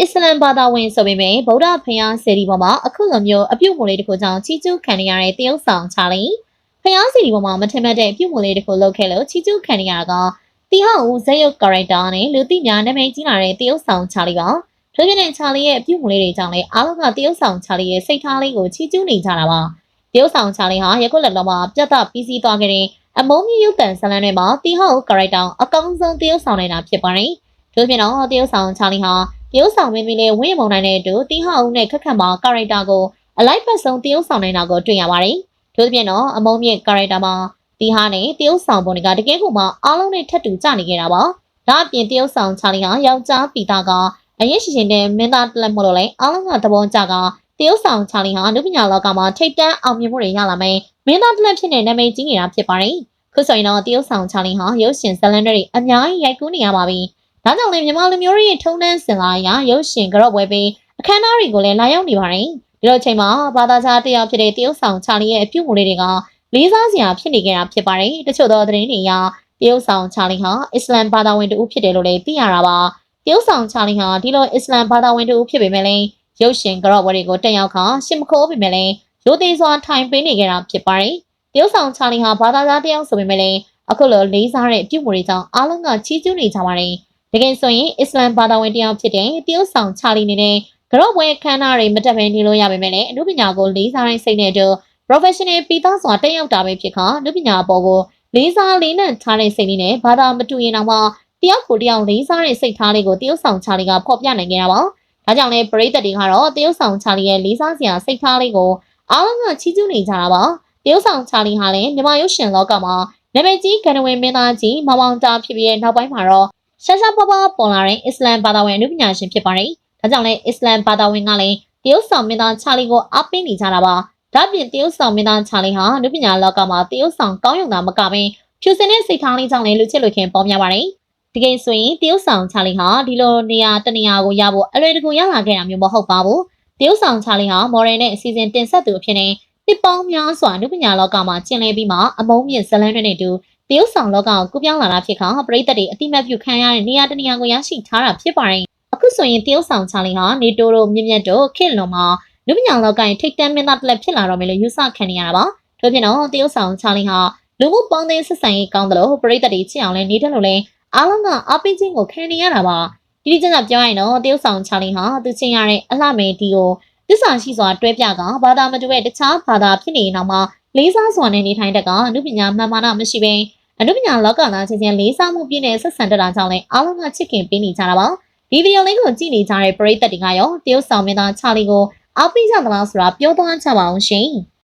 အစ္စလမ်ဘာသာဝင်ဆိုပေမဲ့ဗုဒ္ဓဖယားစေတီပေါ်မှာအခုလိုမျိုးအပြုတ်မူလေးတစ်ခုကြောင့်ချီးကျူးခံရတဲ့တရုတ်ဆောင်ချာလီဖယားစေတီပေါ်မှာမထင်မှတ်တဲ့အပြုတ်မူလေးတစ်ခုလုပ်ခဲ့လို့ချီးကျူးခံရတာကတီဟောက်ဦးဇက်ရုပ်ကာရက်တာနဲ့လူသိများနာမည်ကြီးလာတဲ့တရုတ်ဆောင်ချာလီပါထို့ပြင်ချာလီရဲ့အပြုတ်မူလေးတွေကြောင့်လည်းအားလုံးကတရုတ်ဆောင်ချာလီရဲ့စိတ်ထားလေးကိုချီးကျူးနေကြတာပါတရုတ်ဆောင်ချာလီဟာရခုလက်တော်မှာပြတ်သားပြီးစီးသွားခဲ့တဲ့အမုံမြရုပ်တန်ဇလန်တွေမှာတီဟောက်ကာရက်တာအကောင်းဆုံးတရုတ်ဆောင်နေတာဖြစ်ပါတယ်ထို့ပြင်တော့တရုတ်ဆောင်ချာလီဟာတ ရုတ်ဆောင်မင်းသမီးလေးဝင်းမုံနိုင်တဲ့အတူတီဟောင်းနဲ့ခက်ခက်မှာကာရက်တာကိုအလိုက်ပတ်ဆုံးတရုတ်ဆောင်နိုင်တာကိုတွေ့ရပါတယ်။ထို့ပြင်တော့အမုံမြင့်ကာရက်တာမှာတီဟာနဲ့တရုတ်ဆောင်ပုံတွေကတကယ်ကိုမှအားလုံးနဲ့ထပ်တူကြနေကြတာပါ။ဒါအပြင်တရုတ်ဆောင်ချာလီဟာယောက်ျားပီတာကအရင်ရှိရှင်တဲ့မင်းသားတလက်မို့လို့လဲအားလုံးကသဘောကျကတရုတ်ဆောင်ချာလီဟာအနုပညာလောကမှာထိပ်တန်းအောင်မြင်မှုတွေရလာမယ်။မင်းသားတလက်ဖြစ်တဲ့နာမည်ကြီးနေတာဖြစ်ပါတယ်။ခုဆိုရင်တော့တရုတ်ဆောင်ချာလီဟာရုပ်ရှင်ဇာတ်လမ်းတွေအများကြီးရိုက်ကူးနေရပါပြီ။ ဒါကြောင့်လည်းမြန်မာလူမျိုးတွေရဲ့ထုံးတမ်းစင်လာအရရုပ်ရှင်ကြော့ပွဲပေးအခမ်းအနားတွေကိုလည်းလာရောက်နေပါတယ်။ဒီလိုအချိန်မှာဘာသာခြားတစ်ယောက်ဖြစ်တဲ့တရုတ်ဆောင်ချာလီရဲ့အပြုတ်မှုလေးတွေကလေးစားစရာဖြစ်နေကြတာဖြစ်ပါတယ်။တချို့သောသတင်းတွေအရတရုတ်ဆောင်ချာလီဟာအစ္စလမ်ဘာသာဝင်တူဖြစ်တယ်လို့လည်းသိရတာပါ။တရုတ်ဆောင်ချာလီဟာဒီလိုအစ္စလမ်ဘာသာဝင်တူဖြစ်ပေမဲ့လည်းရုပ်ရှင်ကြော့ပွဲတွေကိုတက်ရောက်ခါရှင်းမခိုးပေမဲ့လည်းရိုသေစွာထိုင်ပေးနေကြတာဖြစ်ပါတယ်။တရုတ်ဆောင်ချာလီဟာဘာသာခြားတစ်ယောက်ဆိုပေမဲ့လည်းအခုလိုလေးစားတဲ့အပြုတ်မှုတွေကြောင့်အားလုံးကချီးကျူးနေကြပါတယ်။ တကယ်ဆိုရင်အစ္စလမ်ဘာသာဝင်တယောက်ဖြစ်တဲ့တရုတ်ဆောင်ချာလီနေတဲ့ကြော့ပွဲခန်းနာတွေမတက်ဘဲနေလို့ရပါမယ်လေအမှုပညာကိုလေးစားတဲ့စိတ်နဲ့တူ professional ပြီးသားစွာတက်ရောက်တာပဲဖြစ်ခါအမှုပညာအပေါ်ကိုလေးစားလေးနဲ့ထားတဲ့စိတ်လေးနဲ့ဘာသာမတူရင်တော့မှတယောက်ကိုတယောက်လေးစားတဲ့စိတ်ထားလေးကိုတရုတ်ဆောင်ချာလီကဖော်ပြနိုင်ခဲ့တာပါဒါကြောင့်လေပရိသတ်တွေကတော့တရုတ်ဆောင်ချာလီရဲ့လေးစားစရာစိတ်ထားလေးကိုအားလုံးကချီးကျူးနေကြတာပါတရုတ်ဆောင်ချာလီဟာလည်းမြန်မာရုပ်ရှင်လောကမှာနာမည်ကြီးကဏ္ဍဝင်မင်းသားကြီးမောင်မောင်တာဖြစ်ပြီးတဲ့နောက်ပိုင်းမှာတော့ ရှာရှာပါပါပေါ်လာတဲ့အစ္စလမ်ဘာသာဝင်အမှုပညာရှင်ဖြစ်ပါတယ်။ဒါကြောင့်လည်းအစ္စလမ်ဘာသာဝင်ကလည်းတရုတ်ဆောင်မင်းသားချာလီကိုအားပေးနေကြတာပါ။ဒါ့အပြင်တရုတ်ဆောင်မင်းသားချာလီဟာအမှုပညာလောကမှာတရုတ်ဆောင်ကောင်းရုံသာမကဘဲဖြူစင်တဲ့စိတ်ထားလေးကြောင့်လည်းလူချစ်လူခင်ပေါ်များပါတယ်။တကယ်ဆိုရင်တရုတ်ဆောင်ချာလီဟာဒီလိုနေရာတနေရာကိုရဖို့အလွယ်တကူရလာခဲ့တာမျိုးမဟုတ်ပါဘူး။တရုတ်ဆောင်ချာလီဟာမော်ဒယ်နဲ့အစီအစဉ်တင်ဆက်သူအဖြစ်နဲ့တစ်ပေါင်းများစွာအမှုပညာလောကမှာကျင်လည်ပြီးမှအမုန်းမြင့်ဇလန်းတွေနဲ့တူ တရုတ်ဆောင်လောကကိုကူးပြောင်းလာတာဖြစ်ခါပရိသတ်တွေအတိမတ်ပြုခံရတဲ့နေရာတစ်နေရာကိုရရှိထားတာဖြစ်ပါတယ်။အခုဆိုရင်တရုတ်ဆောင်ချာလီဟာနေတိုးတို့မြင့်မြတ်တို့ခေတ်လွန်မှာလူပညာလောကရဲ့ထိတ်တန်းမင်းသားတစ်လက်ဖြစ်လာတော့မယ်လို့ယူဆခံနေရတာပါ။ထို့ပြင်တော့တရုတ်ဆောင်ချာလီဟာလူမှုပေါင်းသင်းဆက်ဆံရေးကောင်းတယ်လို့ပရိသတ်တွေချစ်အောင်လဲနေတယ်လို့လဲအားလုံးကအားပေးခြင်းကိုခံနေရတာပါ။ဒီဒီကျကျပြောရရင်တော့တရုတ်ဆောင်ချာလီဟာသူချင်းရတဲ့အလှမဲဒီကိုတစ္ဆာရှိစွာတွဲပြကဘာသာမတူတဲ့တခြားဘာသာဖြစ်နေနောက်မှာလေးစားစွာနဲ့နေထိုင်တဲ့ကအမှုပညာမှန်မှန်တော့မရှိဘဲ အနုပညာလောကသားချင်းချင်းလေးစားမှုပြည့်တဲ့ဆက်ဆံတတ်တာကြောင့်လည်းအားလုံးကချစ်ခင်ပေးနေကြတာပါဒီဗီဒီယိုလေးကိုကြည့်နေကြတဲ့ပရိသတ်တွေကရောတရုတ်ဆောင်မင်းသားချာလီကိုအားပေးကြသလားဆိုတာပြောသွားကြပါအောင်ရှင်